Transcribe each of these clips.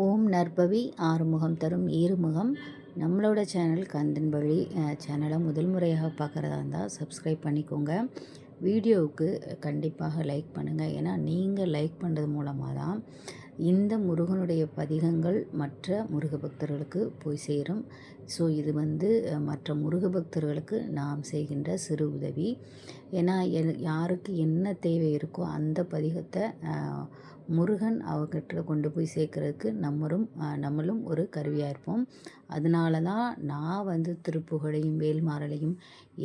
ஓம் நற்பவி ஆறுமுகம் தரும் ஈறுமுகம் நம்மளோட சேனல் கந்தன் வழி சேனலை முதல் முறையாக பார்க்குறதா இருந்தால் சப்ஸ்கிரைப் பண்ணிக்கோங்க. வீடியோவுக்கு கண்டிப்பாக லைக் பண்ணுங்கள் ஏன்னா நீங்கள் லைக் பண்ணுறது மூலமாக தான் இந்த முருகனுடைய பதிகங்கள் மற்ற முருக பக்தர்களுக்கு போய் சேரும். ஸோ இது வந்து மற்ற முருக பக்தர்களுக்கு நாம் செய்கின்ற சிறு உதவி. ஏன்னா யாருக்கு என்ன தேவை இருக்கோ அந்த பதிகத்தை முருகன் அவர்கிட்ட கொண்டு போய் சேர்க்கறதுக்கு நம்மளும் நம்மளும் ஒரு கருவியாக இருப்போம். அதனால தான் நான் வந்து திருப்புகழையும் வேல்மாறலையும்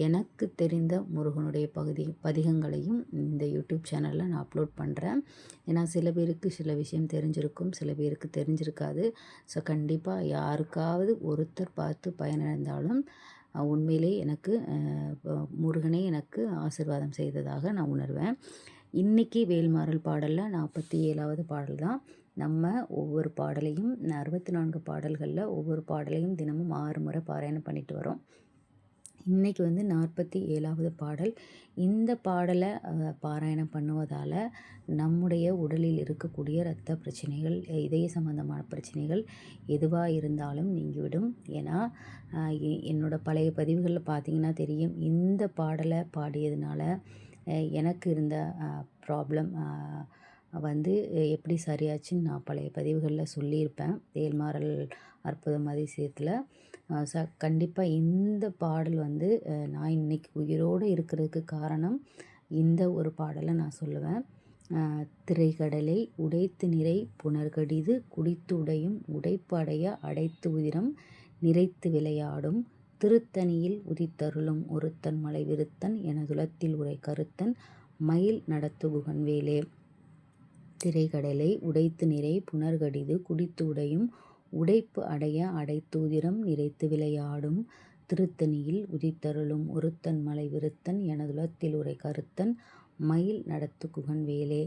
எனக்கு தெரிந்த முருகனுடைய பகுதி பதிகங்களையும் இந்த யூடியூப் சேனலில் நான் அப்லோட் பண்ணுறேன் ஏன்னா சில பேருக்கு சில விஷயம் தெரிஞ்சிருக்கும் சில பேருக்கு தெரிஞ்சிருக்காது. ஸோ கண்டிப்பாக யாருக்காவது ஒருத்தர் பார்த்து பயனடைந்தாலும் உண்மையிலே எனக்கு முருகனே எனக்கு ஆசிர்வாதம் செய்ததாக நான் உணர்வேன். இன்றைக்கி வேல்மாறல் பாடலில் நாற்பத்தி ஏழாவது பாடல் தான். நம்ம ஒவ்வொரு பாடலையும் அறுபத்தி நான்கு பாடல்களில் ஒவ்வொரு பாடலையும் தினமும் ஆறு முறை பாராயணம் பண்ணிட்டு வரோம். இன்றைக்கி வந்து நாற்பத்தி ஏழாவது பாடல். இந்த பாடலை பாராயணம் பண்ணுவதால் நம்முடைய உடலில் இருக்கக்கூடிய இரத்த பிரச்சனைகள் இதய சம்பந்தமான பிரச்சனைகள் எதுவாக இருந்தாலும் நீங்கிவிடும். ஏன்னா என்னோடய பழைய பதிவுகளில் பார்த்திங்கன்னா தெரியும். இந்த பாடலை பாடியதுனால எனக்கு இருந்த ப்ராப்ளம் வந்து எப்படி சரியாச்சுன்னு நான் பழைய பதிவுகளில் சொல்லியிருப்பேன். தேல்மாறல் அற்புதம் அதிசயத்தில். ச கண்டிப்பாக இந்த பாடல் வந்து நான் இன்றைக்கி உயிரோடு இருக்கிறதுக்கு காரணம் இந்த ஒரு பாடலை நான் சொல்லுவேன். திரைக்கடலை உடைத்து நிறை புனர்கடிது குடித்து உடையும் உடைப்படைய அடைத்து உதிரம் நிறைத்து விளையாடும் திருத்தணியில் உதித்தருளும் ஒருத்தன் மலை விருத்தன் எனதுலத்தில் உரை கருத்தன் மயில் நடத்துகுகன் வேலே திரைகடலை உடைத்து நிறை புனர்கடிது குடித்து உடையும் உடைப்பு அடைய அடைத்தூதிரம் நிறைத்து விளையாடும் திருத்தணியில் உதித்தருளும் ஒருத்தன் மலை விருத்தன் எனதுலத்தில் உரை கருத்தன் மயில் நடத்து குகன் வேலே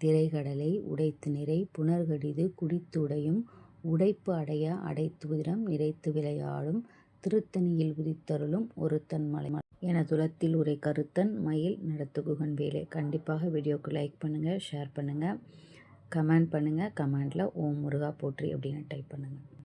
திரைகடலை உடைத்து நிறை புனர்கடிது குடித்து உடையும் உடைப்பு அடைய அடைத்துதிரம் நிறைத்து விளையாடும் திருத்தணியில் உதித்தருளும் ஒருத்தன் மலை என துலத்தில் உரை கருத்தன் மயில் நடத்துகுகன் வேலை. கண்டிப்பாக வீடியோக்கு லைக் பண்ணுங்கள் ஷேர் பண்ணுங்கள் கமெண்ட் பண்ணுங்கள் கமெண்டில் ஓம் முருகா போற்றி அப்படின்னு டைப் பண்ணுங்கள்